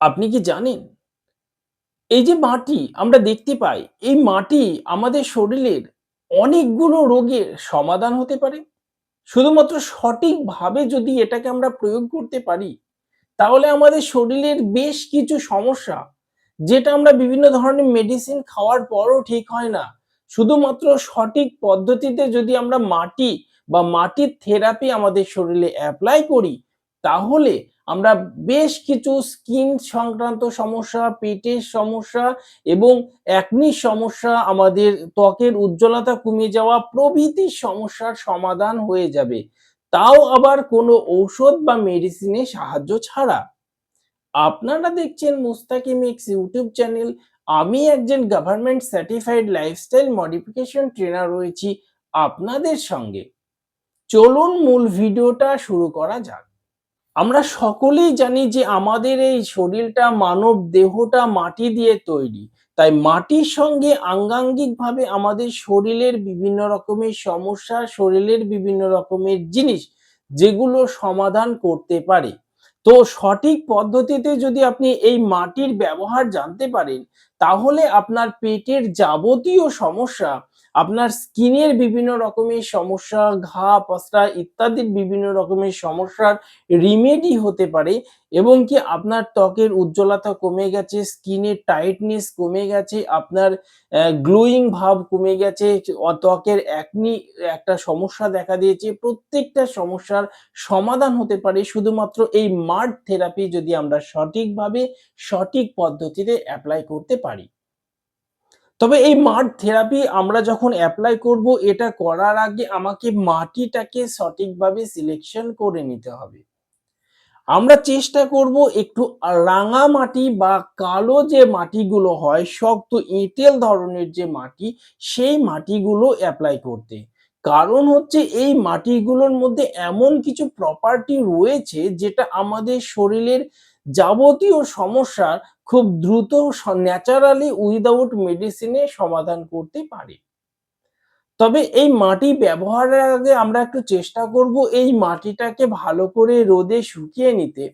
আপনি কি জানেন? এই যে মাটি আমরা দেখতে পাই, এই মাটি আমাদের শরীরের অনেকগুলো রোগের সমাধান হতে পারে। শুধুমাত্র সঠিকভাবে যদি এটাকে আমরা প্রয়োগ করতে পারি, তাহলে আমাদের শরীরের বেশ কিছু সমস্যা, যেটা আমরা বিভিন্ন ধরনের মেডিসিন খাওয়ার পরও ঠিক হয় না। শুধুমাত্র সঠিক পদ্ধতিতে যদি আমরা মাটি বা মাটির থেরাপি আমাদের শরীরে অ্যাপ্লাই করি, তাহলে আমরা বেশ কিছু স্কিন সংক্রান্ত সমস্যা, পেটের সমস্যা এবং অ্যাকনির সমস্যা, আমাদের ত্বকের উজ্জ্বলতা কমে যাওয়া প্রভৃতি সমস্যার সমাধান হয়ে যাবে। তাও আবার কোনো ঔষধ বা মেডিসিনের সাহায্য ছাড়া। আপনারা দেখছেন মুস্তাকিমিক্স ইউটিউব চ্যানেল। আমি একজন government certified lifestyle modification trainer রয়েছি আপনাদের সঙ্গে। চলুন মূল ভিডিওটা শুরু করা যাক। আমরা সকলেই জানি যে আমাদের এই শরীরটা মানব দেহটা মাটি দিয়ে তৈরি। তাই মাটির সঙ্গে আঙ্গাঙ্গিকভাবে আমাদের শরীরের বিভিন্ন রকমের সমস্যা, শরীরের বিভিন্ন রকমের জিনিস যেগুলো সমাধান করতে পারে। তো সঠিক পদ্ধতিতে যদি আপনি এই মাটির ব্যবহার জানতে পারেন, তাহলে আপনার পেটের যাবতীয় সমস্যা, আপনার স্কিনের বিভিন্ন রকমের সমস্যা, ঘা, পসরা ইত্যাদির বিভিন্ন রকমের সমস্যার রিমেডি হতে পারে এবং কি আপনার ত্বকের উজ্জ্বলতা কমে গেছে, স্কিনের টাইটনেস কমে গেছে, আপনার গ্লোয়িং ভাব কমে গেছে, ত্বকের একনি একটা সমস্যা দেখা দিয়েছে। প্রত্যেকটা সমস্যার সমাধান হতে পারে শুধুমাত্র এই মাড থেরাপি যদি আমরা সঠিকভাবে, সঠিক পদ্ধতিতে অ্যাপ্লাই করতে পারি। তবে এই মাঠ থেরাপি আমরা যখন অ্যাপ্লাই করব, এটা করার আগে আমাকে মাটিটাকে সঠিকভাবে সিলেকশন করে নিতে হবে। আমরা চেষ্টা করব একটু রাঙা মাটি বা কালো যে মাটিগুলো হয়, শক্ত এঁটেল ধরনের যে মাটি, সেই মাটিগুলো অ্যাপ্লাই করতে। কারণ হচ্ছে এই মাটিগুলোর মধ্যে এমন কিছু প্রপার্টি রয়েছে, যেটা আমাদের শরীরের যাবতীয় সমস্যার খুব দ্রুত ন্যাচারালি উইদাউট মেডিসিনে সমাধান করতে পারি তবে এই মাটি ব্যবহারের আগে আমরা একটু চেষ্টা করব এই মাটিটাকে ভালো করে রোদে শুকিয়ে নিতে।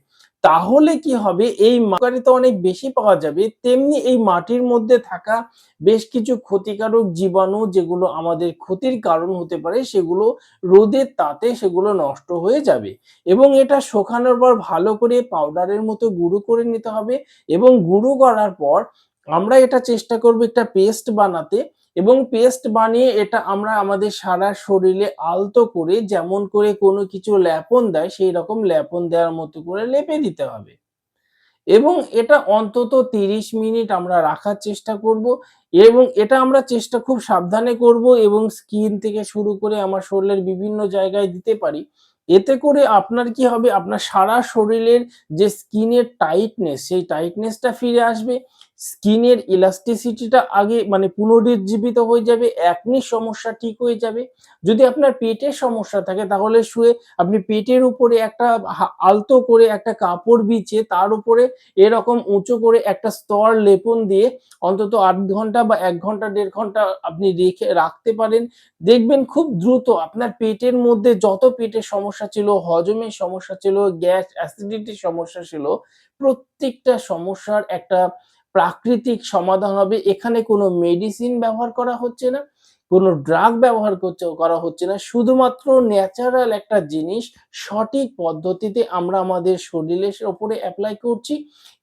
তাহলে কি হবে? এই উপকারিতা অনেক বেশি পাওয়া যাবে। তেমনি এই মাটির মধ্যে থাকা বেশ কিছু ক্ষতিকারক জীবাণু যেগুলো আমাদের ক্ষতির কারণ হতে পারে, সেগুলো রোদের তাতে সেগুলো নষ্ট হয়ে যাবে। এবং এটা শুকানোর পর ভালো করে পাউডারের মতো গুঁড়ো করে নিতে হবে এবং গুঁড়ো করার পর আমরা এটা চেষ্টা করব একটা পেস্ট বানাতে। এবং পেস্ট বানিয়ে এটা আমরা আমাদের সারা শরীরে আলতো করে যেমন করে কোনো কিছু লেপন দেয় সেইরকম লেপন দেওয়ার মতো করে লেপে দিতে হবে। এবং এটা অন্তত ৩০ মিনিট আমরা রাখার চেষ্টা করব এবং এটা আমরা চেষ্টা খুব সাবধানে করব এবং স্কিন থেকে শুরু করে আমার শরীরের বিভিন্ন জায়গায় দিতে পারি। এতে করে আপনার কি হবে? আপনার সারা শরীরের যে স্কিনের টাইটনেস, সেই টাইটনেসটা ফিরে আসবে। স্কিনের ইলাস্টিসিটিটা আগে মানে পুনরুজ্জীবিত হয়ে যাবে, অ্যাকনির সমস্যা ঠিক হয়ে যাবে। যদি আপনার পেটের সমস্যা থাকে তাহলে শুয়ে আপনি পেটের উপরে একটা আলতো করে একটা কাপড় বিছিয়ে তার উপরে এরকম উঁচু করে একটা স্তর লেপন দিয়ে অন্তত ৮ ঘণ্টা বা এক ঘণ্টা দেড় ঘণ্টা আপনি রেখে রাখতে পারেন। দেখবেন খুব দ্রুত আপনার পেটের মধ্যে যত পেটের সমস্যা ছিল, হজমের সমস্যা ছিল, গ্যাস, অ্যাসিডিটির সমস্যা ছিল, প্রত্যেকটা সমস্যার একটা প্রাকৃতিক সমাধান হবে। এখানে কোনো মেডিসিন ব্যবহার করা হচ্ছে না, কোনো ড্রাগ ব্যবহার করছে করা হচ্ছে না। শুধুমাত্র ন্যাচারাল একটা জিনিস সঠিক পদ্ধতিতে আমরা আমাদের শরীরের ওপরে অ্যাপ্লাই করছি।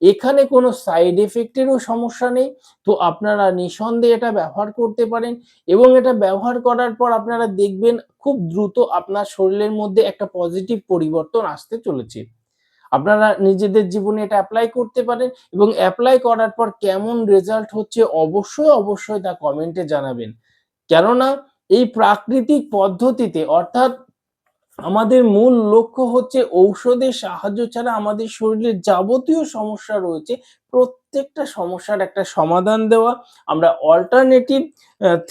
এখানে কোনো সাইড ইফেক্ট এরও সমস্যা নেই। তো আপনারা নিঃসন্দেহে এটা ব্যবহার করতে পারেন এবং এটা ব্যবহার করার পর আপনারা দেখবেন খুব দ্রুত আপনার শরীরের মধ্যে একটা পজিটিভ পরিবর্তন আসতে চলেছে। আপনারা নিজেদের জীবনে এটা অ্যাপ্লাই করতে পারেন এবং অ্যাপ্লাই করার পর কেমন রেজাল্ট হচ্ছে অবশ্যই, অবশ্যই তা কমেন্টে জানাবেন। কেননা এই প্রাকৃতিক পদ্ধতিতে অর্থাৎ আমাদের মূল লক্ষ্য হচ্ছে ঔষধের সাহায্য ছাড়া আমাদের শরীরের যাবতীয় সমস্যা রয়েছে, প্রত্যেকটা সমস্যার একটা সমাধান দেওয়া। আমরা অল্টারনেটিভ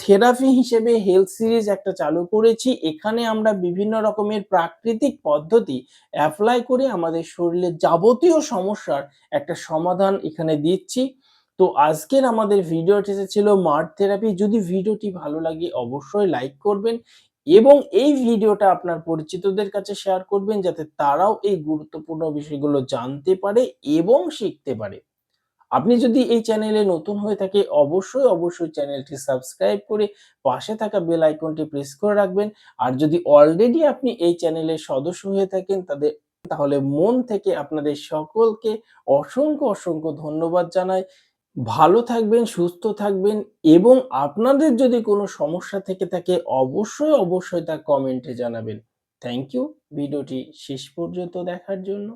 থেরাপি হিসেবে হেলথ সিরিজ একটা চালু করেছি। এখানে আমরা বিভিন্ন রকমের প্রাকৃতিক পদ্ধতি এপ্লাই করে আমাদের শরীরের যাবতীয় সমস্যার একটা সমাধান এখানে দিচ্ছি। তো আজকের আমাদের ভিডিওটিতে ছিল মাড থেরাপি। যদি ভিডিওটি ভালো লাগে অবশ্যই লাইক করবেন এবং এই ভিডিওটা আপনার পরিচিতদের কাছে শেয়ার করবেন যাতে তারাও এই গুরুত্বপূর্ণ বিষয়গুলো জানতে পারে এবং শিখতে পারে। আপনি যদি এই চ্যানেলে নতুন হয়ে থাকে অবশ্যই, অবশ্যই চ্যানেলটি সাবস্ক্রাইব করে পাশে থাকা বেল আইকনটি প্রেস করে রাখবেন। আর যদি অলরেডি আপনি এই চ্যানেলের সদস্য হয়ে থাকেন তাদের তাহলে মন থেকে আপনাদের সকলকে অসংখ্য, অসংখ্য ধন্যবাদ জানাই। ভালো থাকবেন, সুস্থ থাকবেন এবং আপনাদের যদি কোনো সমস্যা থেকে থাকে অবশ্যই, অবশ্যই তা কমেন্টে জানাবেন। থ্যাংক ইউ ভিডিওটি শেষ পর্যন্ত দেখার জন্য।